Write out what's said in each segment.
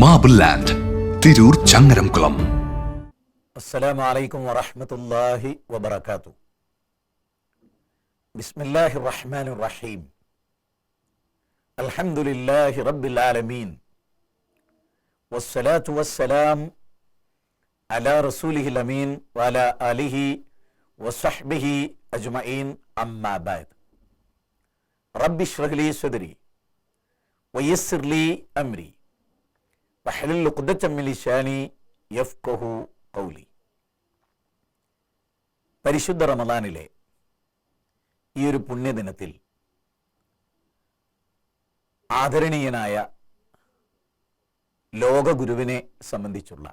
Marble land Tirur Changaramkulam അസ്സലാമു അലൈക്കും വറഹ്മത്തുള്ളാഹി വബറകാതു ബിസ്മില്ലാഹിർ റഹ്മാനിർ റഹീം അൽഹംദുലില്ലാഹി റബ്ബിൽ ആലമീൻ വസ്സലാത്തു വസ്സലാം അലാ റസൂലിഹിൽ അമീൻ വഅലാ ആലിഹി വസ്സഹ്ബിഹി അജ്മഈൻ അമ്മാ ബഅദ് റബ്ബിശ്റഹ് ലീ സദ്രി വയസ്സിർ ലീ അംരി കൗലി പരിശുദ്ധ റമദാനിലെ ഈ ഒരു പുണ്യദിനത്തിൽ ആദരണീയനായ ലോകഗുരുവിനെ സംബന്ധിച്ചുള്ള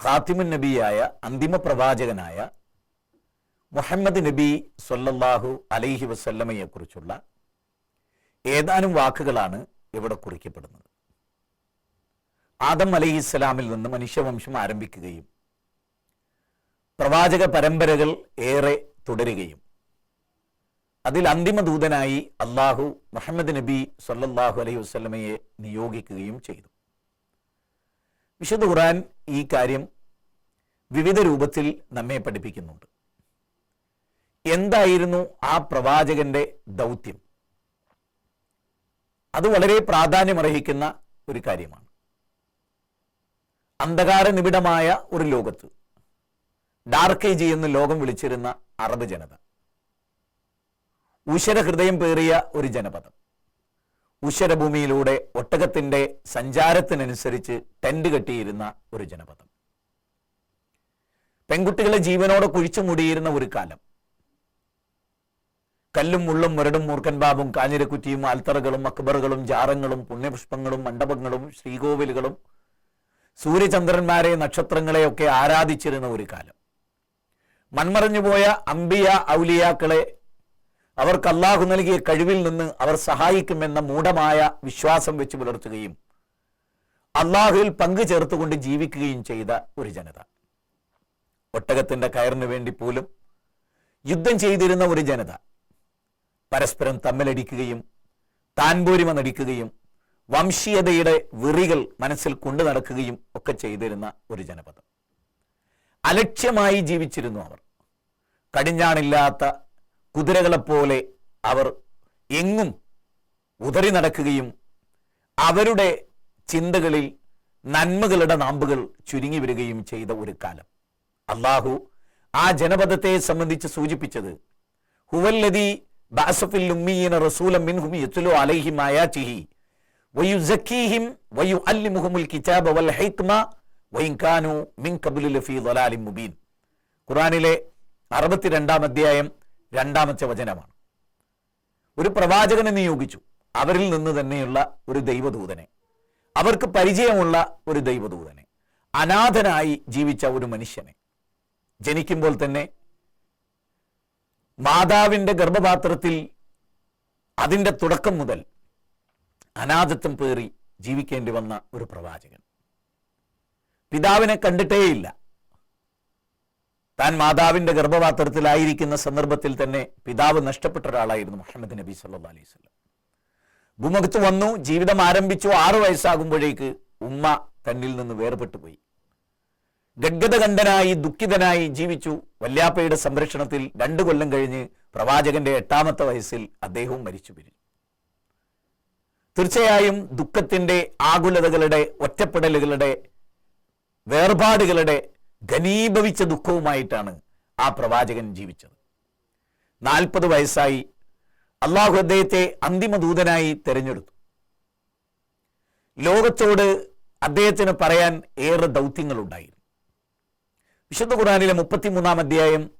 ഖാത്തിമുൻ നബിയായ അന്തിമ പ്രവാചകനായ മുഹമ്മദ് നബി സൊല്ലാഹു അലൈഹി വസല്ലമയെക്കുറിച്ചുള്ള ഏതാനും വാക്കുകളാണ് ഇവിടെ കുറിക്കപ്പെടുന്നത്. ആദം അലൈഹി ഇസ്ലാമിൽ നിന്ന് മനുഷ്യവംശം ആരംഭിക്കുകയും പ്രവാചക പരമ്പരകൾ ഏറെ തുടരുകയും. അതിൽ അന്തിമ ദൂതനായി അള്ളാഹു മുഹമ്മദ് നബി സല്ലാഹു അലൈഹി വസ്ലമയെ നിയോഗിക്കുകയും ചെയ്തു. വിശുദ്ധ ഖുറാൻ ഈ കാര്യം വിവിധ രൂപത്തിൽ നമ്മെ പഠിപ്പിക്കുന്നുണ്ട്. എന്തായിരുന്നു ആ പ്രവാചകന്റെ ദൗത്യം? അത് വളരെ പ്രാധാന്യമർഹിക്കുന്ന ഒരു കാര്യമാണ്. അന്ധകാര നിബിഡമായ ഒരു ലോകത്ത് ഡാർക്ക് ഏജ് എന്ന് ലോകം വിളിച്ചിരുന്ന അറബ് ജനത. ഉശര ഹൃദയം പേറിയ ഒരു ജനപദം. ഉശരഭൂമിയിലൂടെ ഒട്ടകത്തിന്റെ സഞ്ചാരത്തിനനുസരിച്ച് ടെന്റ് കെട്ടിയിരുന്ന ഒരു ജനപദം. പെൺകുട്ടികളെ ജീവനോടെ കുഴിച്ചു മൂടിയിരുന്ന ഒരു കാലം. കല്ലും മുള്ളും മുരടും മൂർക്കൻ ബാബും കാഞ്ഞിരക്കുറ്റിയും ആൽത്തറകളും അക്ബറുകളും ജാറങ്ങളും പുണ്യപുഷ്പങ്ങളും മണ്ഡപങ്ങളും ശ്രീകോവിലുകളും സൂര്യചന്ദ്രന്മാരെ നക്ഷത്രങ്ങളെയൊക്കെ ആരാധിച്ചിരുന്ന ഒരു കാലം. മൺമറഞ്ഞുപോയ അമ്പിയ ഔലിയാക്കളെ അവർക്ക് അള്ളാഹു നൽകിയ കഴിവിൽ നിന്ന് അവർ സഹായിക്കുമെന്ന മൂഢമായ വിശ്വാസം വെച്ച് പുലർത്തുകയും അള്ളാഹുവിൽ പങ്കു ചേർത്തുകൊണ്ട് ജീവിക്കുകയും ചെയ്ത ഒരു ജനത. ഒട്ടകത്തിന്റെ കയറിന് വേണ്ടി പോലും യുദ്ധം ചെയ്തിരുന്ന ഒരു ജനത. പരസ്പരം തമ്മിലടിക്കുകയും താൻപോരിമ നടിക്കുകയും വംശീയതയുടെ വെറികൾ മനസ്സിൽ കൊണ്ടു നടക്കുകയും ഒക്കെ ചെയ്തിരുന്ന ഒരു ജനപദം. അലക്ഷ്യമായി ജീവിച്ചിരുന്നു അവർ. കടിഞ്ഞാണില്ലാത്ത കുതിരകളെപ്പോലെ അവർ എങ്ങും ഉതറി നടക്കുകയും അവരുടെ ചിന്തകളിൽ നന്മകളുടെ നാമ്പുകൾ ചുരുങ്ങി വരികയും ചെയ്ത ഒരു കാലം. അള്ളാഹു ആ ജനപദത്തെ സംബന്ധിച്ച് സൂചിപ്പിച്ചത് ഹുവല്ലതി ബാസഫിൽ ഉമ്മീന റസൂലം മിൻഹും യത്തുലോ അലൈഹിം വൽ മിൻ ലഫി ദലാലി മുബീൻ. ഖുർആനിലെ അറുപത്തിരണ്ടാം അധ്യായം രണ്ടാമത്തെ വചനമാണ്. ഒരു പ്രവാചകനെ നിയോഗിച്ചു. അവരിൽ നിന്ന് തന്നെയുള്ള ഒരു ദൈവദൂതനെ. അവർക്ക് പരിചയമുള്ള ഒരു ദൈവദൂതനെ. അനാഥനായി ജീവിച്ച ഒരു മനുഷ്യനെ. ജനിക്കുമ്പോൾ തന്നെ മാതാവിന്റെ ഗർഭപാത്രത്തിൽ അതിന്റെ തുടക്കം മുതൽ അനാഥത്വം പേറി ജീവിക്കേണ്ടി വന്ന ഒരു പ്രവാചകൻ. പിതാവിനെ കണ്ടിട്ടേയില്ല. താൻ മാതാവിന്റെ ഗർഭപാത്രത്തിലായിരിക്കുന്ന സന്ദർഭത്തിൽ തന്നെ പിതാവ് നഷ്ടപ്പെട്ട ഒരാളായിരുന്നു മുഹമ്മദ് നബി സല്ലാ അലൈഹി ഭൂമുഖത്ത് വന്നു ജീവിതം ആരംഭിച്ചു ആറു വയസ്സാകുമ്പോഴേക്ക് ഉമ്മ തന്നിൽ നിന്ന് വേർപെട്ടു പോയി. ഗദ്ഗതകണ്ഠനായി ദുഃഖിതനായി ജീവിച്ചു. വല്യാപ്പയുടെ സംരക്ഷണത്തിൽ രണ്ടു കൊല്ലം കഴിഞ്ഞ് പ്രവാചകന്റെ എട്ടാമത്തെ വയസ്സിൽ അദ്ദേഹവും മരിച്ചു പിരിഞ്ഞു. തീർച്ചയായും ദുഃഖത്തിന്റെ ആകുലതകളുടെ ഒറ്റപ്പെടലുകളുടെ വേർപാടുകളുടെ ഘനീഭവിച്ച ദുഃഖവുമായിട്ടാണ് ആ പ്രവാചകൻ ജീവിച്ചത്. നാൽപ്പത് വയസ്സായി അള്ളാഹു അദ്ദേഹത്തെ അന്തിമ ദൂതനായി തെരഞ്ഞെടുത്തു. ലോകത്തോട് അദ്ദേഹത്തിന് പറയാൻ ഏറെ ദൗത്യങ്ങളുണ്ടായിരുന്നു. വിശുദ്ധ ഖുറാനിലെ മുപ്പത്തിമൂന്നാം അധ്യായം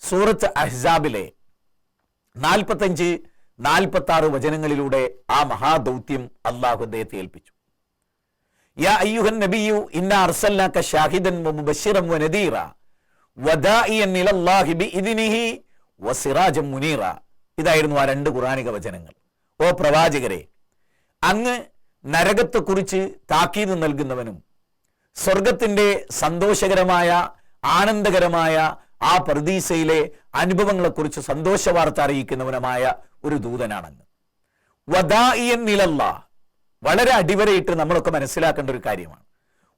സൂറത്ത് അഹ്സാബിലെ നാൽപ്പത്തഞ്ച് നാൽപ്പത്തി ആറ് വചനങ്ങളിലൂടെ ആ മഹാദൗത്യം അള്ളാഹു അദ്ദേഹത്തെ ഏൽപ്പിച്ചു. യാ അയ്യുഹൻ നബിയു ഇന്ന അർസൽനാക ഷാഹിദൻ വനദീറ മുനീറ. ഇതായിരുന്നു ആ രണ്ട് ഖുറാനിക വചനങ്ങൾ. ഓ പ്രവാചകരെ അങ്ങ് നരകത്തെക്കുറിച്ച് താക്കീത് നൽകുന്നവനും സ്വർഗത്തിന്റെ സന്തോഷകരമായ ആനന്ദകരമായ ആ പ്രതീസയിലെ അനുഭവങ്ങളെക്കുറിച്ച് സന്തോഷ വാർത്ത അറിയിക്കുന്നവനുമായ ഒരു ദൂതനാണെന്ന്. വദായിയൻ നിലല്ല വളരെ അടിവരയിട്ട് നമ്മളൊക്കെ മനസ്സിലാക്കേണ്ട ഒരു കാര്യമാണ്.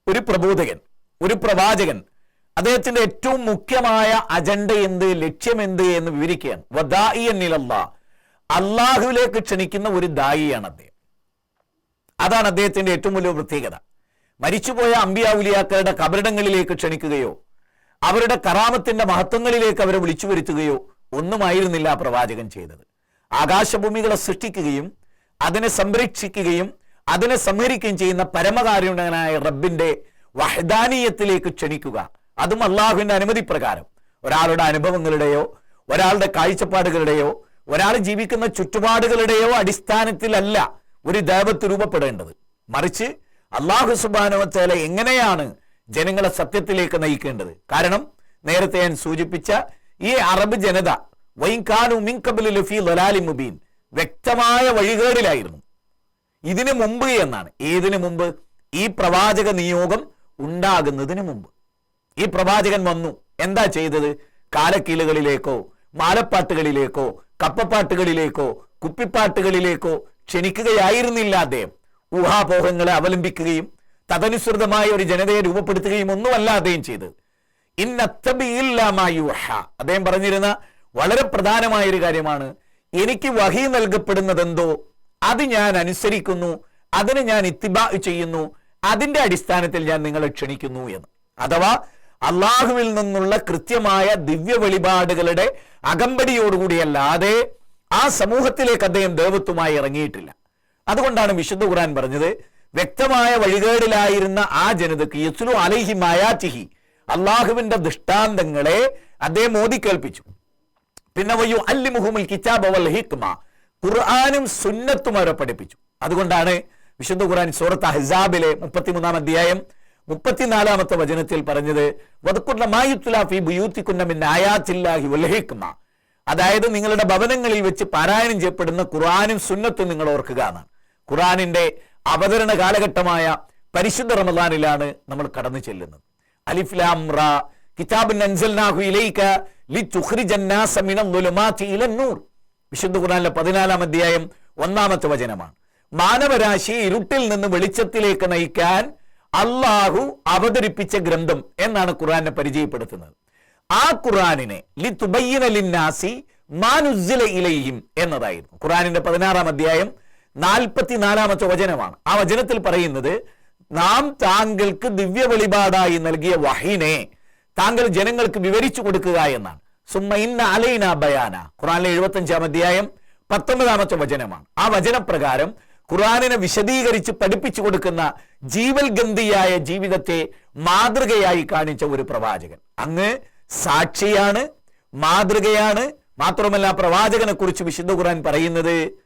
ഒരു പ്രബോധകൻ ഒരു പ്രവാചകൻ അദ്ദേഹത്തിന്റെ ഏറ്റവും മുഖ്യമായ അജണ്ട എന്ത് ലക്ഷ്യം എന്ത് എന്ന് വിവരിക്കുകയാണ്. വദായി എന്നിലല്ല അള്ളാഹുവിലേക്ക് ക്ഷണിക്കുന്ന ഒരു ദായിയാണ് അദ്ദേഹം. അതാണ് അദ്ദേഹത്തിന്റെ ഏറ്റവും വലിയ പ്രത്യേകത. മരിച്ചുപോയ അമ്പിയാവുലിയാക്കളുടെ കബറിടങ്ങളിലേക്ക് ക്ഷണിക്കുകയോ അവരുടെ കറാമത്തിന്റെ മഹത്വങ്ങളിലേക്ക് അവരെ വിളിച്ചു വരുത്തുകയോ ഒന്നുമായിരുന്നില്ല പ്രവാചകൻ ചെയ്തത്. ആകാശഭൂമികളെ സൃഷ്ടിക്കുകയും അതിനെ സംരക്ഷിക്കുകയും അതിനെ സംഹരിക്കുകയും ചെയ്യുന്ന പരമകാരുണ്യനായ റബ്ബിന്റെ വഹദാനീയത്തിലേക്ക് ക്ഷണിക്കുക. അതും അള്ളാഹുവിന്റെ അനുമതി പ്രകാരം ഒരാളുടെ അനുഭവങ്ങളുടെയോ ഒരാളുടെ കാഴ്ചപ്പാടുകളുടെയോ ഒരാൾ ജീവിക്കുന്ന ചുറ്റുപാടുകളുടെയോ അടിസ്ഥാനത്തിലല്ല ഒരു ദേവത്ത് രൂപപ്പെടേണ്ടത്. മറിച്ച് അള്ളാഹു സുബാനുവത്തേല എങ്ങനെയാണ് ജനങ്ങളെ സത്യത്തിലേക്ക് നയിക്കേണ്ടത്? കാരണം നേരത്തെ ഞാൻ സൂചിപ്പിച്ച ഈ അറബ് ജനത വൈകാനു മിങ്കബിലു ലഫി ലലാലി മുബീൻ. വ്യക്തമായ വഴികേടിലായിരുന്നു. ഇതിനു മുമ്പ് എന്നാണ്. ഏതിനു മുമ്പ്? ഈ പ്രവാചക നിയോഗം ഉണ്ടാകുന്നതിന് മുമ്പ്. ഈ പ്രവാചകൻ വന്നു. എന്താ ചെയ്തത്? കാലക്കീലുകളിലേക്കോ മാലപ്പാട്ടുകളിലേക്കോ കപ്പപ്പാട്ടുകളിലേക്കോ കുപ്പിപ്പാട്ടുകളിലേക്കോ ക്ഷണിക്കുകയായിരുന്നില്ല അദ്ദേഹം. ഊഹാപോഹങ്ങളെ അവലംബിക്കുകയും തദനുസൃതമായ ഒരു ജനതയെ രൂപപ്പെടുത്തുകയും ഒന്നുമല്ല അദ്ദേഹം ചെയ്തത്. ഇന്നത്തബിയില്ലാമായുഹ അദ്ദേഹം പറഞ്ഞിരുന്ന വളരെ പ്രധാനമായ ഒരു കാര്യമാണ്. എനിക്ക് വഹി നൽകപ്പെടുന്നതെന്തോ അത് ഞാൻ അനുസരിക്കുന്നു അതിന് ഞാൻ ഇത്തിബാ ചെയ്യുന്നു അതിന്റെ അടിസ്ഥാനത്തിൽ ഞാൻ നിങ്ങളെ ക്ഷണിക്കുന്നു എന്ന്. അഥവാ അള്ളാഹുവിൽ നിന്നുള്ള കൃത്യമായ ദിവ്യ വെളിപാടുകളുടെ അകമ്പടിയോടുകൂടിയല്ലാതെ ആ സമൂഹത്തിലേക്ക് അദ്ദേഹം ദേവത്വമായി ഇറങ്ങിയിട്ടില്ല. അതുകൊണ്ടാണ് വിശുദ്ധ ഖുറാൻ പറഞ്ഞത് വ്യക്തമായ വഴികേടിലായിരുന്ന ആ ജനതക്ക് യസ്ലു അലൈഹി മായാറ്റിഹി അള്ളാഹുവിന്റെ ദൃഷ്ടാന്തങ്ങളെ അദ്ദേഹം ഓതിക്കേൽപ്പിച്ചു പിന്നെ വയ്യു അല്ലി മുഹമ്മൽ കിതാബ് വൽ ഹിക്മ. ഖുർആാനും സുന്നത്തും അവരെ പഠിപ്പിച്ചു. അതുകൊണ്ടാണ് വിശുദ്ധ ഖുർആൻ സൂറത്ത് ഹസാബിലെ മുപ്പത്തിമൂന്നാം അധ്യായം മുപ്പത്തിനാലാമത്തെ വചനത്തിൽ പറഞ്ഞത് വദക്കുന്ന മായുത്തുലാഫി ബുയൂത്തിക്കുന്ന മിൻ ആയാത്തില്ലാഹി വൽ ഹിക്മ. അതായത് നിങ്ങളുടെ ഭവനങ്ങളിൽ വെച്ച് പാരായണം ചെയ്യപ്പെടുന്ന ഖുർആാനും സുന്നത്തും നിങ്ങൾ ഓർക്കുക എന്നാണ്. ഖുർആാനിന്റെ അവതരണ കാലഘട്ടമായ പരിശുദ്ധ റമദാനിലാണ് നമ്മൾ കടന്നു ചെല്ലുന്നത്. അലിഫ്ലാം റ. കിതാബിൻ അൻസൽനാഹു ഇലൈക വിശുദ്ധ ഖുർആനിലെ പതിനാലാം അധ്യായം ഒന്നാമത്തെ വചനമാണ്. മാനവരാശി ഇരുട്ടിൽ നിന്ന് വെളിച്ചത്തിലേക്ക് നയിക്കാൻ അള്ളാഹു അവതരിപ്പിച്ച ഗ്രന്ഥം എന്നാണ് ഖുറാനെ പരിചയപ്പെടുത്തുന്നത്. ആ ഖുർആനിനെ ലിതുബയ്യിന ലിന്നാസി മാനുസില ഇലൈഹിം എന്നതായിരുന്നു. ഖുറാനിന്റെ പതിനാറാം അധ്യായം നാൽപ്പത്തിനാലാമത്തെ വചനമാണ്. ആ വചനത്തിൽ പറയുന്നത് നാം താങ്കൾക്ക് ദിവ്യ വെളിപാടായി നൽകിയ വഹീനെ താങ്കൾ ജനങ്ങൾക്ക് വിവരിച്ചു കൊടുക്കുക എന്നാണ്. സുമ്മ ഇന്ന അലൈന ബയാന. ഖുറാനിലെ എഴുപത്തഞ്ചാം അധ്യായം പത്തൊമ്പതാമത്തെ വചനമാണ്. ആ വചനപ്രകാരം ഖുറാനിനെ വിശദീകരിച്ച് പഠിപ്പിച്ചു കൊടുക്കുന്ന ജീവൽ ഗന്ധിയായ ജീവിതത്തെ മാതൃകയായി കാണിച്ച ഒരു പ്രവാചകൻ. അങ്ങ് സാക്ഷിയാണ് മാതൃകയാണ്. മാത്രമല്ല പ്രവാചകനെ കുറിച്ച് വിശുദ്ധ ഖുറാൻ പറയുന്നത്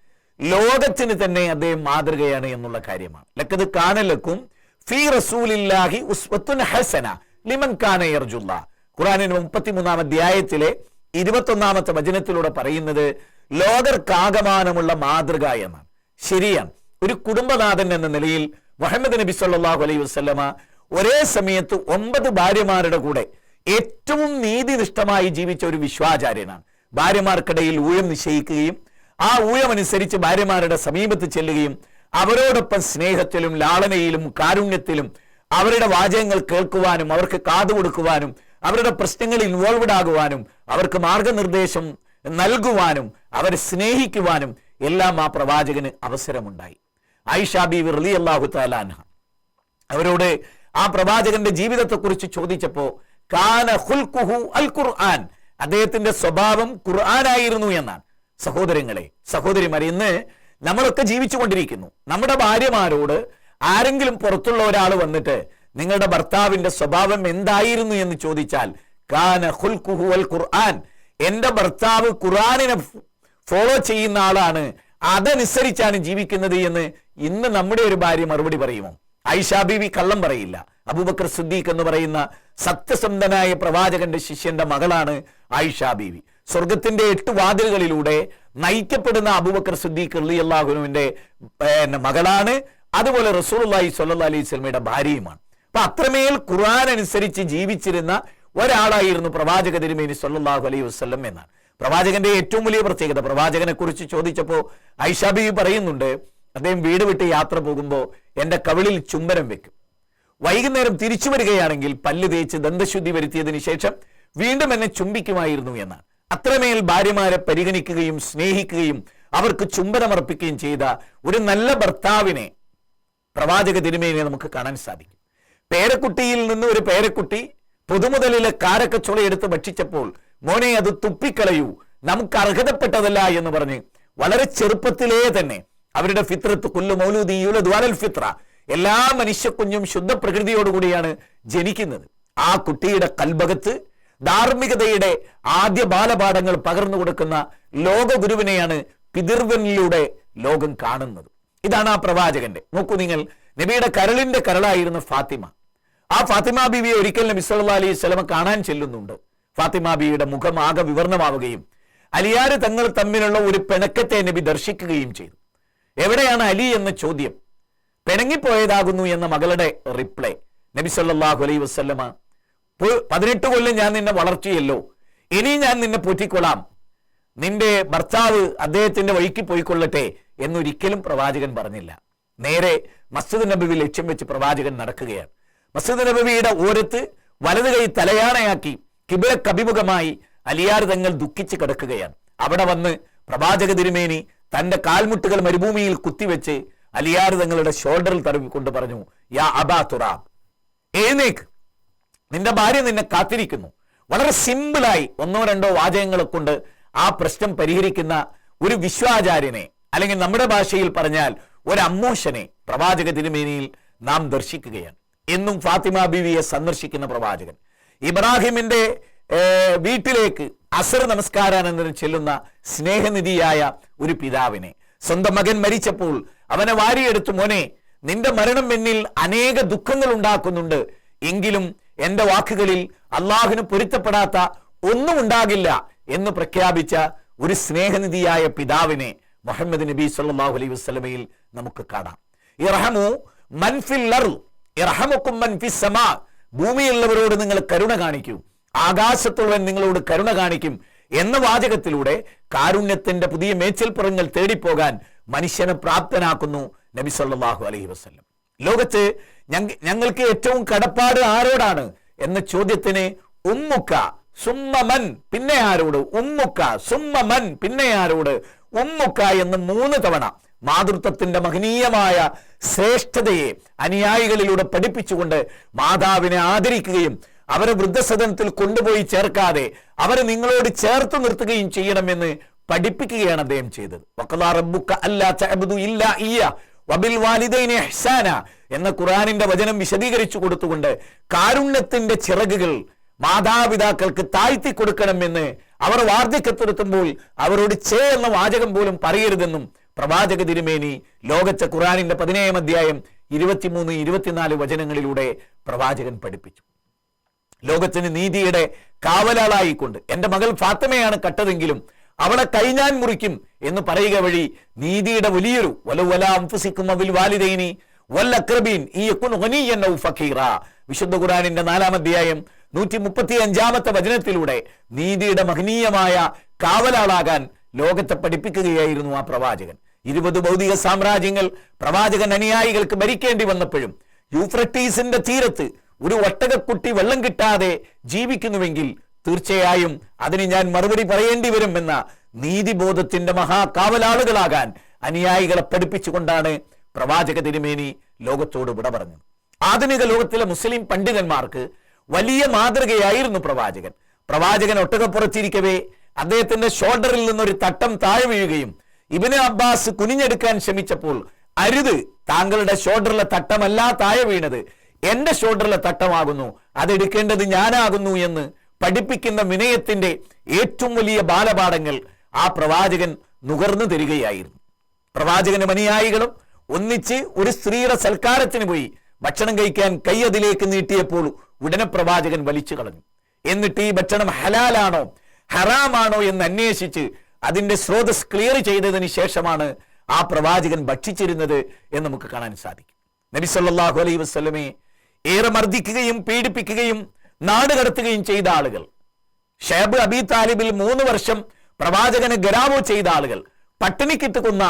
ലോകത്തിന് തന്നെ അദ്ദേഹം മാതൃകയാണ് എന്നുള്ള കാര്യമാണ്. ലക്കത് കാണലക്കും ഫി റസൂലില്ലാഹി ഉസ്വത്തുൻ ഹസന. ലിമൻ കാന യർജുല്ല. ഖുറാനിന് മുപ്പത്തിമൂന്നാം അധ്യായത്തിലെ ഇരുപത്തൊന്നാമത്തെ വചനത്തിലൂടെ പറയുന്നത് ലോകർക്കാകമാനമുള്ള മാതൃക എന്നാണ്. ശരിയാണ്. ഒരു കുടുംബനാഥൻ എന്ന നിലയിൽ മുഹമ്മദ് നബി സല്ലാഹു അലൈഹി വസല്ലമ ഒരേ സമയത്ത് ഒമ്പത് ഭാര്യമാരുടെ കൂടെ ഏറ്റവും നീതിനിഷ്ഠമായി ജീവിച്ച ഒരു വിശ്വാചാര്യനാണ്. ഭാര്യമാർക്കിടയിൽ ഊഴം നിശ്ചയിക്കുകയും ആ ഊഴമനുസരിച്ച് ഭാര്യമാരുടെ സമീപത്ത് ചെല്ലുകയും അവരോടൊപ്പം സ്നേഹത്തിലും ലാളനയിലും കാരുണ്യത്തിലും അവരുടെ വാചകങ്ങൾ കേൾക്കുവാനും അവർക്ക് കാതു കൊടുക്കുവാനും അവരുടെ പ്രശ്നങ്ങളിൽ ഇൻവോൾവ്ഡ് ആകുവാനും അവർക്ക് മാർഗനിർദ്ദേശം നൽകുവാനും അവരെ സ്നേഹിക്കുവാനും എല്ലാം ആ പ്രവാചകന് അവസരമുണ്ടായി. ആയിഷ ബി റലി അള്ളാഹു താലാൻഹ അവരോട് ആ പ്രവാചകന്റെ ജീവിതത്തെക്കുറിച്ച് ചോദിച്ചപ്പോ കാന ഖുൽഖുഹു അൽ ഖുർആൻ. അദ്ദേഹത്തിന്റെ സ്വഭാവം ഖുർആനായിരുന്നു എന്നാണ്. സഹോദരങ്ങളെ സഹോദരിമാരെ ഇന്ന് നമ്മളൊക്കെ ജീവിച്ചുകൊണ്ടിരിക്കുന്നു. നമ്മുടെ ഭാര്യമാരോട് ആരെങ്കിലും പുറത്തുള്ള ഒരാൾ വന്നിട്ട് നിങ്ങളുടെ ഭർത്താവിന്റെ സ്വഭാവം എന്തായിരുന്നു എന്ന് ചോദിച്ചാൽ കാന ഖുർആൻ. എന്റെ ഭർത്താവ് ഖുർആാനിനെ ഫോളോ ചെയ്യുന്ന ആളാണ്. അതനുസരിച്ചാണ് ജീവിക്കുന്നത് എന്ന് ഇന്ന് നമ്മുടെ ഒരു ഭാര്യ മറുപടി പറയുമോ? ഐഷ ബീവി കള്ളം പറയില്ല. അബൂബക്കർ സുദ്ദീഖ് എന്ന് പറയുന്ന സത്യസന്ധനായ പ്രവാചകന്റെ ശിഷ്യന്റെ മകളാണ് ആയിഷ ബീവി. സ്വർഗത്തിന്റെ എട്ട് വാതിലുകളിലൂടെ നയിക്കപ്പെടുന്ന അബൂബക്കർ സുദ്ദീഖ് അള്ളി അള്ളാഹുനുവിന്റെ മകളാണ്. അതുപോലെ റസൂലി സല്ലാ അലൈഹി സ്വലമയുടെ ഭാര്യയുമാണ്. അപ്പൊ അത്രമേൽ ഖുർആൻ അനുസരിച്ച് ജീവിച്ചിരുന്ന ഒരാളായിരുന്നു പ്രവാചക തിരുമേനി സല്ലാഹു അലൈഹി വസ്ലം എന്നാണ്. പ്രവാചകന്റെ ഏറ്റവും വലിയ പ്രത്യേകത പ്രവാചകനെ കുറിച്ച് ചോദിച്ചപ്പോൾ ഐഷാബി പറയുന്നുണ്ട് അദ്ദേഹം വീട് വിട്ട് യാത്ര പോകുമ്പോൾ എന്റെ കവിളിൽ ചുംബനം വെക്കും. വൈകുന്നേരം തിരിച്ചു വരികയാണെങ്കിൽ പല്ല് തേച്ച് ദന്തശുദ്ധി വരുത്തിയതിന് ശേഷം വീണ്ടും എന്നെ ചുംബിക്കുമായിരുന്നു എന്നാണ്. അത്രമേൽ ഭാര്യമാരെ പരിഗണിക്കുകയും സ്നേഹിക്കുകയും അവർക്ക് ചുംബനമർപ്പിക്കുകയും ചെയ്ത ഒരു നല്ല ഭർത്താവിനെ പ്രവാചക തിരുമേനെ നമുക്ക് കാണാൻ സാധിക്കും. പേരക്കുട്ടിയിൽ നിന്ന് ഒരു പേരക്കുട്ടി പുതുമുതലിലെ കാരക്കച്ചുള എടുത്ത് ഭക്ഷിച്ചപ്പോൾ മോനെ അത് തുപ്പിക്കളയൂ. നമുക്ക് അർഹതപ്പെട്ടതല്ല എന്ന് പറഞ്ഞ് വളരെ ചെറുപ്പത്തിലേ തന്നെ അവരുടെ ഫിത്രത്ത് കുല്ലു മൗലൂദി ദ്വാരൽ ഫിത്ര എല്ലാ മനുഷ്യക്കുഞ്ഞും ശുദ്ധ പ്രകൃതിയോടുകൂടിയാണ് ജനിക്കുന്നത്. ആ കുട്ടിയുടെ കൽഭകത്ത് ധാർമ്മികതയുടെ ആദ്യ ബാലപാഠങ്ങൾ പകർന്നു കൊടുക്കുന്ന ലോകഗുരുവിനെയാണ് പിതൃവനിലൂടെ ലോകം കാണുന്നത്. ഇതാണ് ആ പ്രവാചകന്റെ. നോക്കൂ നിങ്ങൾ നബിയുടെ കരളിന്റെ കരളായിരുന്നു ഫാത്തിമ. ആ ഫാത്തിമ ബീവിയെ ഒരിക്കൽ നബി സല്ലാ അലൈഹി സ്വലമ കാണാൻ ചെല്ലുന്നുണ്ട്. ഫാത്തിമ ബീവിയുടെ മുഖം ആകെ വിവരണമാവുകയും അലിയാർ തങ്ങൾ തമ്മിലുള്ള ഒരു പിണക്കത്തെ നബി ദർശിക്കുകയും ചെയ്തു. എവിടെയാണ് അലി എന്ന ചോദ്യം? പിണങ്ങിപ്പോയതാകുന്നു എന്ന മകളുടെ റിപ്ലൈ. നബി സല്ലാഹു അലൈഹി വസ്ലമ "പോ- പതിനെട്ട് കൊല്ലം ഞാൻ നിന്നെ വളർച്ചയല്ലോ ഇനി ഞാൻ നിന്നെ പോറ്റിക്കൊള്ളാം. നിന്റെ ഭർത്താവ് അദ്ദേഹത്തിന്റെ വഴിക്ക് പോയിക്കൊള്ളട്ടെ എന്നൊരിക്കലും പ്രവാചകൻ പറഞ്ഞില്ല. നേരെ മസ്ജിദ് നബിവി ലക്ഷ്യം വെച്ച് പ്രവാചകൻ നടക്കുകയാണ്. മസ്ജിദ് നബവിയുടെ ഓരത്ത് വലത് കൈ തലയാണയാക്കി കിബിള കഭിമുഖമായി അലിയാർ തങ്ങൾ ദുഃഖിച്ച് കിടക്കുകയാണ്. അവിടെ വന്ന് പ്രവാചക തിരുമേനി തന്റെ കാൽമുട്ടുകൾ മരുഭൂമിയിൽ കുത്തിവെച്ച് അലിയാർ തങ്ങളുടെ ഷോൾഡറിൽ തടവിക്കൊണ്ട് പറഞ്ഞു യാ അബാ തുറാം എഴുന്നേക്ക്. നിന്റെ ഭാര്യ നിന്നെ കാത്തിരിക്കുന്നു. വളരെ സിമ്പിളായി ഒന്നോ രണ്ടോ വാചകങ്ങളെ കൊണ്ട് ആ പ്രശ്നം പരിഹരിക്കുന്ന ഒരു വിശ്വാചാര്യനെ അല്ലെങ്കിൽ നമ്മുടെ ഭാഷയിൽ പറഞ്ഞാൽ ഒരു അമ്മൂശനെ പ്രവാചക തിരുമേനിയിൽ നാം ദർശിക്കുകയാണ്. എന്നും ഫാത്തിമ ബിവിയെ സന്ദർശിക്കുന്ന പ്രവാചകൻ. ഇബ്രാഹിമിന്റെ വീട്ടിലേക്ക് അസർ നമസ്കാരാനന്തരം ചെല്ലുന്ന സ്നേഹനിധിയായ ഒരു പിതാവിനെ. സ്വന്തം മകൻ മരിച്ചപ്പോൾ അവനെ വാരിയെടുത്തു മോനെ നിന്റെ മരണം എന്നിൽ അനേക ദുഃഖങ്ങൾ ഉണ്ടാക്കുന്നുണ്ട്. എങ്കിലും എന്റെ വാക്കുകളിൽ അള്ളാഹുന് പൊരുത്തപ്പെടാത്ത ഒന്നും ഉണ്ടാകില്ല. എന്ന് പ്രഖ്യാപിച്ച ഒരു സ്നേഹനിധിയായ പിതാവിനെ മുഹമ്മദ് നബി സല്ലാഹു അലൈഹി വസല്ലമയിൽ നമുക്ക് കാണാം. ഇറഹമു ഭൂമിയുള്ളവരോട് നിങ്ങൾ കരുണ കാണിക്കൂ ആകാശത്തുള്ളവൻ നിങ്ങളോട് കരുണ കാണിക്കും എന്ന വാചകത്തിലൂടെ കാരുണ്യത്തിന്റെ പുതിയ മേച്ചിൽപ്പുറങ്ങൾ തേടിപ്പോകാൻ മനുഷ്യനെ പ്രാപ്തനാക്കുന്നു നബി സല്ലാഹു അലൈഹി വസല്ലം. ലോകത്ത് ഞങ്ങൾക്ക് ഏറ്റവും കടപ്പാട് ആരോടാണ് എന്ന ചോദ്യത്തിന് ഉമ്മുക്ക സുമ്മമൻ പിന്നെ ആരോട്? ഉമ്മുക്ക. സുമ്മമൻ പിന്നെ ആരോട്? ഉമ്മുക്ക എന്ന് മൂന്ന് തവണ മാതൃത്വത്തിന്റെ മഹനീയമായ ശ്രേഷ്ഠതയെ അനുയായികളിലൂടെ പഠിപ്പിച്ചുകൊണ്ട് മാതാവിനെ ആദരിക്കുകയും അവരെ വൃദ്ധസദനത്തിൽ കൊണ്ടുപോയി ചേർക്കാതെ അവരെ നിങ്ങളോട് ചേർത്ത് നിർത്തുകയും ചെയ്യണമെന്ന് പഠിപ്പിക്കുകയാണ് അദ്ദേഹം ചെയ്തത്. വബിൽ എന്ന ഖുറാനിന്റെ വചനം വിശദീകരിച്ചു കൊടുത്തുകൊണ്ട് കാരുണ്യത്തിന്റെ ചിറകുകൾ മാതാപിതാക്കൾക്ക് താഴ്ത്തി കൊടുക്കണമെന്ന് അവർ വാർദ്ധക്യത്തിലെത്തുമ്പോൾ അവരോട് ചേ എന്ന വാചകം പോലും പറയരുതെന്നും പ്രവാചക തിരുമേനി ലോകത്തെ ഖുറാനിന്റെ പതിനേഴാം അധ്യായം ഇരുപത്തിമൂന്ന് ഇരുപത്തിനാല് വചനങ്ങളിലൂടെ പ്രവാചകൻ പഠിപ്പിച്ചു. ലോകത്തിന് നീതിയുടെ കാവലാളായിക്കൊണ്ട് എന്റെ മകൾ ഫാത്തമയാണ് കട്ടതെങ്കിലും അവളെ കൈഞ്ഞാൻ മുറിക്കും എന്ന് പറയുക വഴി നീതിയുടെ വലിയൊരു വലവലാംഫുസിക്കും അവിൽ വാലിദൈനി വല്ലക്രബീൻ ഈ ഫഖീറ വിശുദ്ധ ഖുറാനിന്റെ നാലാം അധ്യായം നൂറ്റി മുപ്പത്തി അഞ്ചാമത്തെ വചനത്തിലൂടെ നീതിയുടെ മഹനീയമായ കാവലാളാകാൻ ലോകത്തെ പഠിപ്പിക്കുകയായിരുന്നു ആ പ്രവാചകൻ. ഇരുപത് ഭൗതിക സാമ്രാജ്യങ്ങൾ പ്രവാചകൻ അനുയായികൾക്ക് ഭരിക്കേണ്ടി വന്നപ്പോഴും യൂഫ്രട്ടീസിന്റെ തീരത്ത് ഒരു ഒട്ടകക്കുട്ടി വെള്ളം കിട്ടാതെ ജീവിക്കുന്നുവെങ്കിൽ തീർച്ചയായും അതിന് ഞാൻ മറുപടി പറയേണ്ടി വരും എന്ന നീതിബോധത്തിന്റെ മഹാകാവലാളുകളാകാൻ അനുയായികളെ പഠിപ്പിച്ചുകൊണ്ടാണ് പ്രവാചക തിരുമേനി ലോകത്തോട് വിട പറഞ്ഞത്. ആധുനിക ലോകത്തിലെ മുസ്ലിം പണ്ഡിതന്മാർക്ക് വലിയ മാതൃകയായിരുന്നു പ്രവാചകൻ. പ്രവാചകൻ ഒട്ടകപ്പുറത്തിരിക്കവേ അദ്ദേഹത്തിന്റെ ഷോൾഡറിൽ നിന്നൊരു തട്ടം താഴെ വീഴുകയും ഇബിന് അബ്ബാസ് കുനിഞ്ഞെടുക്കാൻ ശ്രമിച്ചപ്പോൾ അരുത് താങ്കളുടെ ഷോൾഡറിലെ തട്ടമല്ല താഴെ വീണത്. എന്റെ ഷോൾഡറിലെ തട്ടമാകുന്നു അതെടുക്കേണ്ടത് ഞാനാകുന്നു എന്ന് പഠിപ്പിക്കുന്ന വിനയത്തിന്റെ ഏറ്റവും വലിയ ബാലപാഠങ്ങൾ ആ പ്രവാചകൻ നുകർന്നു തരികയായിരുന്നു. പ്രവാചകനും അനുയായികളും ഒന്നിച്ച് ഒരു സ്ത്രീയുടെ സൽക്കാരത്തിന് പോയി ഭക്ഷണം കഴിക്കാൻ കൈ അതിലേക്ക് നീട്ടിയപ്പോൾ ഉടനെ പ്രവാചകൻ വലിച്ചു കളഞ്ഞു. എന്നിട്ട് ഈ ഭക്ഷണം ഹലാലാണോ ഹറാമാണോ എന്ന് അന്വേഷിച്ച് അതിന്റെ സ്രോതസ് ക്ലിയർ ചെയ്തതിന് ശേഷമാണ് ആ പ്രവാചകൻ ഭക്ഷിച്ചിരുന്നത് എന്ന് നമുക്ക് കാണാൻ സാധിക്കും. നബി സല്ലല്ലാഹു അലൈഹി വസല്ലമയെ ഏറെ മർദ്ദിക്കുകയും പീഡിപ്പിക്കുകയും നാട് കടത്തുകയും ചെയ്ത ആളുകൾ ഷേബ് അബി താലിബിൽ മൂന്ന് വർഷം പ്രവാചകന് ഗരാവോ ചെയ്ത ആളുകൾ പട്ടിണിക്കിട്ട് കൊന്ന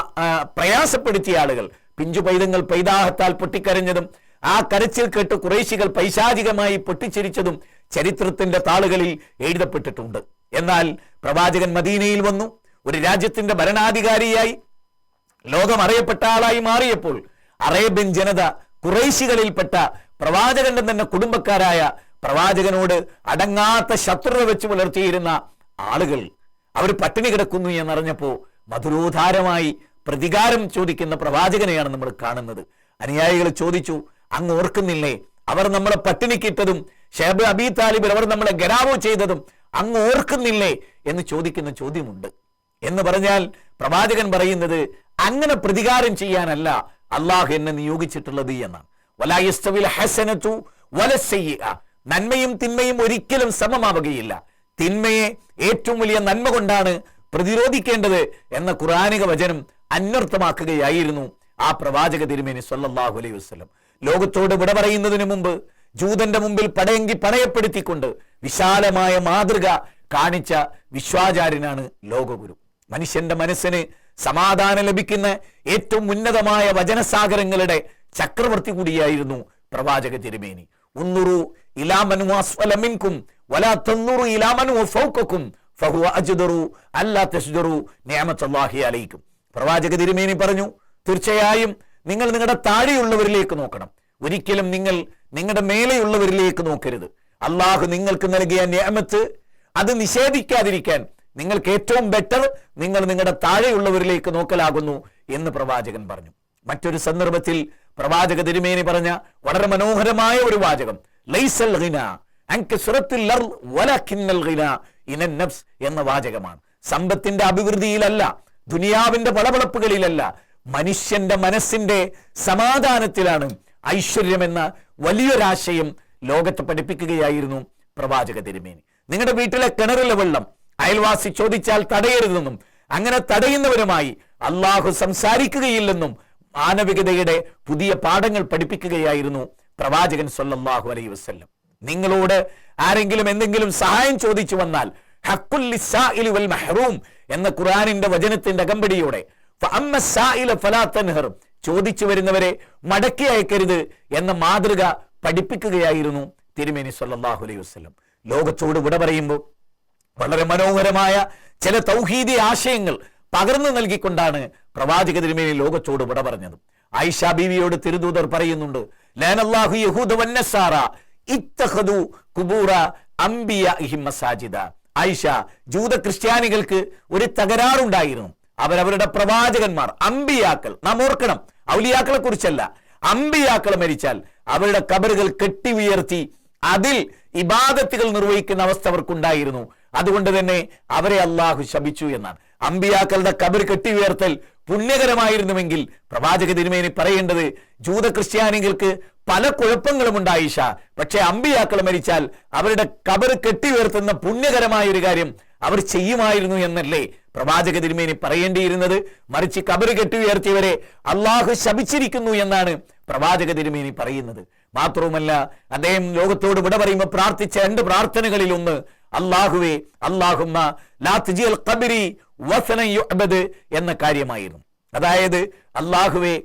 പ്രയാസപ്പെടുത്തിയ ആളുകൾ പിഞ്ചു പൈതങ്ങൾ പൈതാഹത്താൽ പൊട്ടിക്കരഞ്ഞതും ആ കരച്ചിൽ കേട്ട് കുറേശികൾ പൈശാചികമായി പൊട്ടിച്ചിരിച്ചതും ചരിത്രത്തിന്റെ താളുകളിൽ എഴുതപ്പെട്ടിട്ടുണ്ട്. എന്നാൽ പ്രവാചകൻ മദീനയിൽ വന്നു ഒരു രാജ്യത്തിന്റെ ഭരണാധികാരിയായി ലോകം അറിയപ്പെട്ട ആളായി മാറിയപ്പോൾ അറേബ്യൻ ജനത കുറേശികളിൽപ്പെട്ട പ്രവാചകന്റെ തന്നെ കുടുംബക്കാരായ പ്രവാചകനോട് അടങ്ങാത്ത ശത്രുത വെച്ച് പുലർത്തിയിരുന്ന ആളുകൾ അവർ പട്ടിണി കിടക്കുന്നു എന്നറിഞ്ഞപ്പോ മധുരോധാരമായി പ്രതികാരം ചോദിക്കുന്ന പ്രവാചകനെയാണ് നമ്മൾ കാണുന്നത്. അനുയായികൾ ചോദിച്ചു അങ്ങ് ഓർക്കുന്നില്ലേ? അവർ നമ്മളെ പട്ടിണിക്കിട്ടതും ഷേബ് അബി താലിബിൽ അവർ നമ്മളെ ഗരാവോ ചെയ്തതും അങ്ങ് ഓർക്കുന്നില്ലേ എന്ന് ചോദിക്കുന്ന ചോദ്യമുണ്ട്. എന്ന് പറഞ്ഞാൽ പ്രവാചകൻ പറയുന്നത് അങ്ങനെ പ്രതികാരം ചെയ്യാനല്ല അള്ളാഹു എന്നെ നിയോഗിച്ചിട്ടുള്ളത് എന്നാണ്. നന്മയും തിന്മയും ഒരിക്കലും സമമാവുകയില്ല. തിന്മയെ ഏറ്റവും വലിയ നന്മ കൊണ്ടാണ് പ്രതിരോധിക്കേണ്ടത് എന്ന ഖുറാനിക വചനം അന്വർത്ഥമാക്കുകയായിരുന്നു ആ പ്രവാചക തിരുമേനി സല്ലാഹു അലൈഹി വസല്ലം. ലോകത്തോട് വിട പറയുന്നതിന് മുമ്പ് ജൂതന്റെ മുമ്പിൽ പടയെങ്കി പണയപ്പെടുത്തിക്കൊണ്ട് വിശാലമായ മാതൃക കാണിച്ച വിശ്വാചാര്യനാണ് ലോകഗുരു. മനുഷ്യന്റെ മനസ്സിന് സമാധാനം ലഭിക്കുന്ന ഏറ്റവും ഉന്നതമായ വചനസാഗരങ്ങളുടെ ചക്രവർത്തി കൂടിയായിരുന്നു പ്രവാചക തിരുമേനി. ഉന്നുറു ഇലാമനു അസ്വലമിൻകും വലാ തന്നുറു ഇലാമനു ഫൗക്കും ഫഹുവ അജ്ദറു അല്ലാ തസ്ജറു നിഅമത്തുല്ലാഹി അലൈക്കും. പ്രവാചക തിരുമേനി പറഞ്ഞു തീർച്ചയായും നിങ്ങൾ നിങ്ങളുടെ താഴെയുള്ളവരിലേക്ക് നോക്കണം. ഒരിക്കലും നിങ്ങൾ നിങ്ങളുടെ മേലെയുള്ളവരിലേക്ക് നോക്കരുത്. അള്ളാഹു നിങ്ങൾക്ക് നൽകിയ നിയമത്ത് അത് നിഷേധിക്കാതിരിക്കാൻ നിങ്ങൾക്ക് ഏറ്റവും ബെറ്റർ നിങ്ങൾ നിങ്ങളുടെ താഴെയുള്ളവരിലേക്ക് നോക്കലാകുന്നു എന്ന് പ്രവാചകൻ പറഞ്ഞു. മറ്റൊരു സന്ദർഭത്തിൽ പ്രവാചക തിരുമേനി പറഞ്ഞ വളരെ മനോഹരമായ ഒരു വാചകം ലൈസൽ എന്ന വാചകമാണ്. സമ്പത്തിന്റെ അഭിവൃദ്ധിയിലല്ല ദുനിയാവിന്റെ വളവളപ്പുകളിലല്ല മനുഷ്യന്റെ മനസ്സിന്റെ സമാധാനത്തിലാണ് ഐശ്വര്യം ഐശ്വര്യമെന്ന വലിയൊരാശയം ലോകത്ത് പഠിപ്പിക്കുകയായിരുന്നു പ്രവാചക തിരുമേനി. നിങ്ങളുടെ വീട്ടിലെ കിണറിലെ വെള്ളം അയൽവാസി ചോദിച്ചാൽ തടയരുതെന്നും അങ്ങനെ തടയുന്നവരുമായി അള്ളാഹു സംസാരിക്കുകയില്ലെന്നും മാനവികതയുടെ പുതിയ പാഠങ്ങൾ പഠിപ്പിക്കുകയായിരുന്നു പ്രവാചകൻ സൊല്ലാഹു അലൈ വസ്ല്ലം. നിങ്ങളോട് ആരെങ്കിലും എന്തെങ്കിലും സഹായം ചോദിച്ചു വന്നാൽ ഹക്കുൽ വൽ എന്ന ഖുറാനിന്റെ വചനത്തിന്റെ അകമ്പടിയോടെ ചോദിച്ചു വരുന്നവരെ മടക്കി അയക്കരുത് എന്ന മാതൃക പഠിപ്പിക്കുകയായിരുന്നു തിരുമേനി സല്ലാഹു അലൈഹി വസല്ലം. ലോകത്തോട് വിട പറയുമ്പോൾ വളരെ മനോഹരമായ ചില തൗഹീദി ആശയങ്ങൾ പകർന്നു നൽകിക്കൊണ്ടാണ് പ്രവാചക തിരുമേനി ലോകത്തോട് വിട പറഞ്ഞത്. ആയിഷ ബീവിയോട് തിരുദൂതർ പറയുന്നുണ്ട് ലാനല്ലാഹു യഹൂദ അംബിയഹിം മസാജിദ. ആയിഷ ജൂത ക്രിസ്ത്യാനികൾക്ക് ഒരു തകരാറുണ്ടായിരുന്നു. അവരവരുടെ പ്രവാചകന്മാർ അമ്പിയാക്കൾ. നാം ഓർക്കണം ഔലിയാക്കളെ കുറിച്ചല്ല അമ്പിയാക്കൾ മരിച്ചാൽ അവരുടെ കബറുകൾ കെട്ടി ഉയർത്തി അതിൽ ഇബാദത്തുകൾ നിർവഹിക്കുന്ന അവസ്ഥ അവർക്കുണ്ടായിരുന്നു. അതുകൊണ്ട് തന്നെ അവരെ അള്ളാഹു ശപിച്ചു എന്നാണ്. അമ്പിയാക്കളുടെ കബർ കെട്ടി ഉയർത്തൽ പുണ്യകരമായിരുന്നുവെങ്കിൽ പ്രവാചക തിരുമേനി പറയേണ്ടത് ജൂത ക്രിസ്ത്യാനികൾക്ക് പല കുഴപ്പങ്ങളും ഉണ്ടായിഷ പക്ഷേ അമ്പിയാക്കൾ മരിച്ചാൽ അവരുടെ കബർ കെട്ടി ഉയർത്തുന്ന പുണ്യകരമായ ഒരു കാര്യം അവർ ചെയ്യുമായിരുന്നു എന്നല്ലേ പ്രവാചക തിരുമേനി പറയേണ്ടിയിരുന്നത് മറിച്ച് കബറ് കെട്ടി ഉയർത്തിയവരെ അള്ളാഹു ശപിച്ചിരിക്കുന്നു എന്നാണ് പ്രവാചക തിരുമേനി പറയുന്നത്. മാത്രവുമല്ല അദ്ദേഹം ലോകത്തോട് വിട പറയുമ്പോൾ പ്രാർത്ഥിച്ച രണ്ട് പ്രാർത്ഥനകളിൽ ഒന്ന് അള്ളാഹുവേ അള്ളാഹുമ്മ എന്ന കാര്യമായിരുന്നു. അതായത് അള്ളാഹുവേ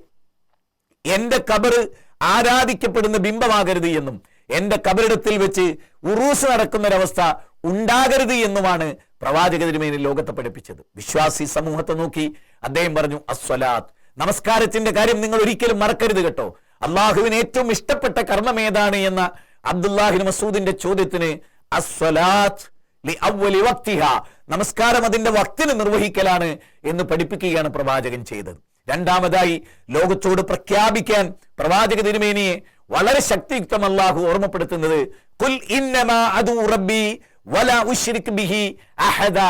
എന്റെ കബറ് ആരാധിക്കപ്പെടുന്ന ബിംബമാകരുത് എന്നും എന്റെ കബറിടത്തിൽ വെച്ച് ഉറൂസ് നടക്കുന്നൊരവസ്ഥ ഉണ്ടാകരുത് എന്നുമാണ് പ്രവാചക തിരുമേനി ലോകത്തെ പഠിപ്പിച്ചത്. വിശ്വാസി സമൂഹത്തെ നോക്കി അദ്ദേഹം പറഞ്ഞു അസ്വലാത്ത് നമസ്കാരത്തിന്റെ കാര്യം നിങ്ങൾ ഒരിക്കലും മറക്കരുത് കേട്ടോ. അള്ളാഹുവിന് ഏറ്റവും ഇഷ്ടപ്പെട്ട കർമ്മം ഏതാണ് എന്ന അബ്ദുല്ലാഹിൻ മസൂദിന്റെ ചോദ്യത്തിന് അസ്വലാത്ത്. നമസ്കാരം അതിന്റെ വക്തിന് നിർവഹിക്കലാണ് എന്ന് പഠിപ്പിക്കുകയാണ് പ്രവാചകൻ ചെയ്തത്. രണ്ടാമതായി ലോകത്തോട് പ്രഖ്യാപിക്കാൻ പ്രവാചക തിരുമേനിയെ വളരെ ശക്തിയുക്തം അല്ലാഹു ഓർമ്മപ്പെടുത്തുന്നത് ഇന്നമാ അദു റബ്ബി വല ഉശ്രിക് ബിഹി അഹദ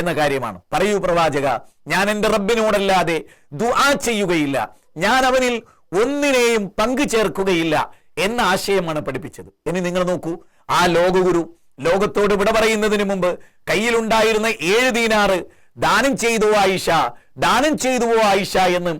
എന്ന കാര്യമാണ്. പറയൂ പ്രവാചക ഞാൻ എന്റെ റബ്ബിനോടല്ലാതെ ദുആ ചെയ്യുകയില്ല. ഞാൻ അവനിൽ ഒന്നിനെയും പങ്കു ചേർക്കുകയില്ല എന്ന ആശയമാണ് പഠിപ്പിച്ചത്. ഇനി നിങ്ങൾ നോക്കൂ ആ ലോകഗുരു ലോകത്തോട് വിട പറയുന്നതിന് മുമ്പ് കയ്യിലുണ്ടായിരുന്ന ഏഴ് ദീനാറ് ദാനം ചെയ്തു ആയിഷ ദാനം ചെയ്തു ആയിഷ എന്ന്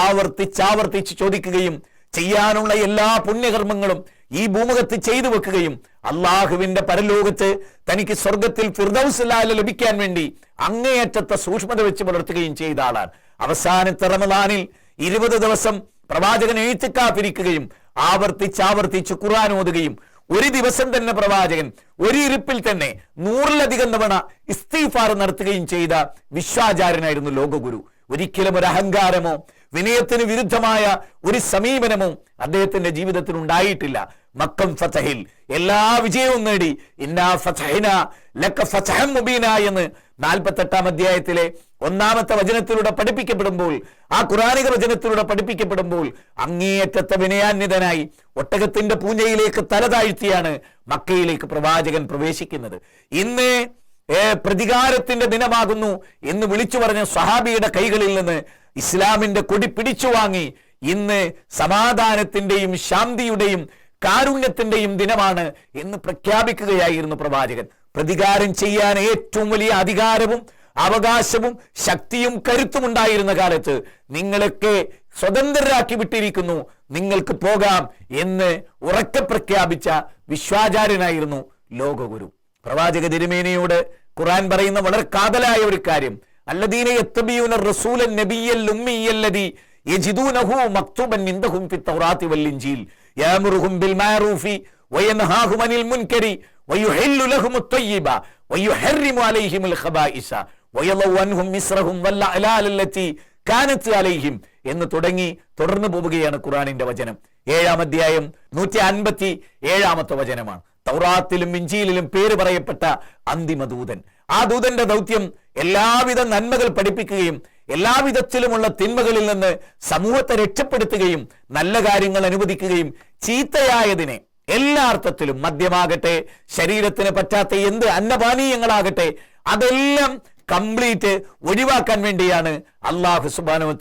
ആവർത്തിച്ചാവർത്തിച്ച് ചോദിക്കുകയും ചെയ്യാനുള്ള എല്ലാ പുണ്യകർമ്മങ്ങളും ഈ ഭൂമുഖത്ത് ചെയ്തു വെക്കുകയും അള്ളാഹുവിന്റെ പരലോകത്ത് തനിക്ക് സ്വർഗത്തിൽ ഫിർദൌസിലാല ലഭിക്കാൻ വേണ്ടി അങ്ങേയറ്റത്തെ സൂക്ഷ്മത വെച്ച് പുലർത്തുകയും ചെയ്ത ആളാണ്. അവസാനത്തെ റമദാനിൽ ഇരുപത് ദിവസം പ്രവാചകൻ എഴുത്തിക്കാത്തിരിക്കുകയും ആവർത്തിച്ചാവർത്തിച്ച് ഖുർആൻ ഓതുകയും ഒരു ദിവസം തന്നെ പ്രവാചകൻ ഒരു ഇരിപ്പിൽ തന്നെ നൂറിലധികം തവണ ഇസ്തീഫാർ നടത്തുകയും ചെയ്ത വിശ്വാചാര്യനായിരുന്നു ലോകഗുരു. ഒരിക്കലും ഒരു അഹങ്കാരമോ വിനയത്തിന് വിരുദ്ധമായ ഒരു സമീപനമോ അദ്ദേഹത്തിന്റെ ജീവിതത്തിൽ ഉണ്ടായിട്ടില്ല. മക്കം ഫതഹിൽ. എല്ലാ വിജയവും നേടി. ഇന്നാ ഫതഹിന ലക്ക ഫതഹം മുബീന എന്ന് നാൽപ്പത്തെട്ടാം അധ്യായത്തിലെ ഒന്നാമത്തെ വചനത്തിലൂടെ പഠിപ്പിക്കപ്പെടുമ്പോൾ ആ ഖുറാനിക വചനത്തിലൂടെ പഠിപ്പിക്കപ്പെടുമ്പോൾ അങ്ങേയറ്റത്തെ വിനയാന്വിതനായി ഒട്ടകത്തിന്റെ പൂഞ്ഞയിലേക്ക് തല താഴ്ത്തിയാണ് മക്കയിലേക്ക് പ്രവാചകൻ പ്രവേശിക്കുന്നത്. ഇന്ന് ഏ, പ്രതികാരത്തിന്റെ ദിനമാകുന്നു എന്ന് വിളിച്ചു പറഞ്ഞ സഹാബിയുടെ കൈകളിൽ നിന്ന് ഇസ്ലാമിന്റെ കൊടി പിടിച്ചു വാങ്ങി ഇന്ന് സമാധാനത്തിന്റെയും ശാന്തിയുടെയും കാരുണ്യത്തിന്റെയും ദിനമാണ് എന്ന് പ്രഖ്യാപിക്കുകയായിരുന്നു പ്രവാചകൻ. പ്രതികാരം ചെയ്യാൻ ഏറ്റവും വലിയ അധികാരവും അവകാശവും ശക്തിയും കരുത്തും ഉണ്ടായിരുന്ന കാലത്ത് നിങ്ങളൊക്കെ സ്വതന്ത്രരാക്കി വിട്ടിരിക്കുന്നു. നിങ്ങൾക്ക് പോകാം എന്ന് ഉറക്കെ പ്രഖ്യാപിച്ച വിശ്വാചാര്യനായിരുന്നു ലോകഗുരു. പ്രവാചക തിരുമേനിയോട് ഖുറാൻ പറയുന്ന വളരെ കാതലായ ഒരു കാര്യം. അല്ലദീന യത്തബിയൂന റസൂലൻ നബിയൽ ഉമ്മിയല്ലദി യജിദൂനഹു മക്തൂബൻ ഇൻദഹും ഫി തൗറാത്തി വൽ ഇൻജീൽ. യഅമുറുഹും ബിൽ മഅറൂഫി വയൻഹാഹും അനിൽ മുൻകരി വയുഹില്ലു ലഹും അത്തയ്യിബ വയുഹർറിമു അലൈഹിം അൽ ഖബായിസ വയളവു അൻഹും മിസ്റഹും വൽ അലാലല്ലതി കാനത്തി അലൈഹിം എന്ന് തുടങ്ങി തുടർന്നു പോവുകയാണ് ഖുറാനിന്റെ വചനം. ഏഴാം അധ്യായം നൂറ്റി അൻപത്തി ഏഴാമത്തെ വചനമാണ്. തൗറാത്തിലും ഇഞ്ചിയിലും പേര് പറയപ്പെട്ട അന്തിമ ദൂതൻ. ആ ദൂതന്റെ ദൗത്യം എല്ലാവിധ നന്മകൾ പഠിപ്പിക്കുകയും എല്ലാവിധത്തിലുമുള്ള തിന്മകളിൽ നിന്ന് സമൂഹത്തെ രക്ഷപ്പെടുത്തുകയും നല്ല കാര്യങ്ങൾ അനുവദിക്കുകയും ചീത്തയായതിനെ എല്ലാ അർത്ഥത്തിലും മദ്യമാകട്ടെ ശരീരത്തിന് പറ്റാത്ത എന്ത് അന്നപാനീയങ്ങളാകട്ടെ അതെല്ലാം കംപ്ലീറ്റ് ഒഴിവാക്കാൻ വേണ്ടിയാണ് അള്ളാഹു സുബാനു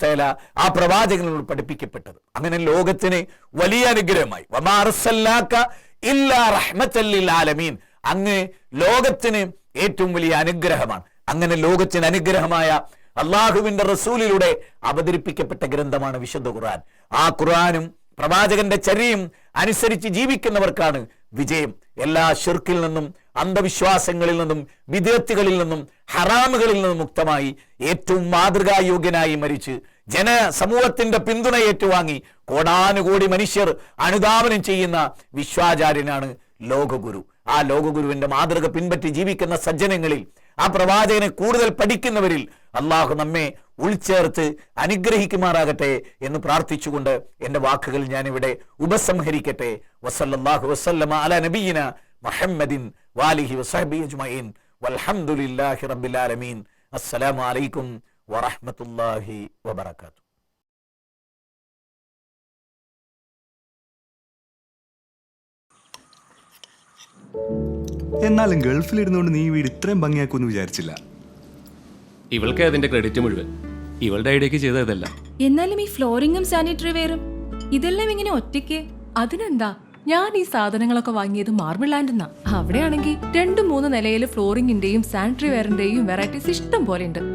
ആ പ്രവാചകനോട് പഠിപ്പിക്കപ്പെട്ടത്. അങ്ങനെ ലോകത്തിന് വലിയ അനുഗ്രഹമായി. ഇല്ലാ റഹ്മത്തല്ലിൽ ആലമീൻ. അങ്ങ് ലോകത്തിന് ഏറ്റവും വലിയ അനുഗ്രഹമാണ്. അങ്ങനെ ലോകത്തിന് അനുഗ്രഹമായ അള്ളാഹുവിന്റെ റസൂലിലൂടെ അവതരിപ്പിക്കപ്പെട്ട ഗ്രന്ഥമാണ് വിശുദ്ധ ഖുർആൻ. ആ ഖുർആാനും പ്രവാചകന്റെ ചരിയും അനുസരിച്ച് ജീവിക്കുന്നവർക്കാണ് വിജയം. എല്ലാ ഷിർക്കിൽ നിന്നും അന്ധവിശ്വാസങ്ങളിൽ നിന്നും വിദേത്തുകളിൽ നിന്നും ഹറാമുകളിൽ നിന്നും മുക്തമായി ഏറ്റവും മാതൃകായോഗ്യനായി മരിച്ച് ജന സമൂഹത്തിന്റെ പിന്തുണ ഏറ്റുവാങ്ങി കോടാനുകോടി മനുഷ്യർ അനുധാവനം ചെയ്യുന്ന വിശ്വാചാര്യനാണ് ലോകഗുരു. ആ ലോകഗുരുവിന്റെ മാതൃക പിൻപറ്റി ജീവിക്കുന്ന സജ്ജനങ്ങളിൽ ആ പ്രവാചകനെ കൂടുതൽ പഠിക്കുന്നവരിൽ അള്ളാഹു നമ്മെ ഉൾച്ചേർത്ത് അനുഗ്രഹിക്കുമാറാകട്ടെ എന്ന് പ്രാർത്ഥിച്ചുകൊണ്ട് എന്റെ വാക്കുകൾ ഞാനിവിടെ ഉപസംഹരിക്കട്ടെ. വസല്ലല്ലാഹു വസല്ലമ അല നബീന മുഹമ്മദിൻ വാലിഹി വസഹബി അജ്മീൻ വൽഹംദുലില്ലാഹി റബ്ബിൽ ആലമീൻ. വറഹ്മത്തുള്ളാഹി വബറകാതുഹു. എന്നാലും ഗൾഫിലിരുന്നുകൊണ്ട് നീ വീട് ഇത്രയും ഭംഗിയാക്കുമെന്ന് വിചാരിച്ചില്ല. ഇവൾക്ക് അതിന്റെ ക്രെഡിറ്റ് മുഴുവൻ. ഇവളുടെ ഐഡിയക്ക് ചെയ്തതല്ല. എന്നാലും ഈ ഫ്ലോറിങ്ങും സാനിറ്ററി വെയറും ഇതെല്ലാം ഇങ്ങനെ ഒറ്റയ്ക്ക്? അതിനെന്താ? ഞാൻ ഈ സാധനങ്ങളൊക്കെ വാങ്ങിയത് മാർബിൾ ലാൻഡിന്നാ. അവിടെയാണെങ്കിൽ രണ്ട് മൂന്ന് നിലയിൽ ഫ്ലോറിംഗിന്റെയും സാനിറ്ററി വെയറിന്റെയും വെറൈറ്റീസ് ഇഷ്ടം പോലെ ഉണ്ട്.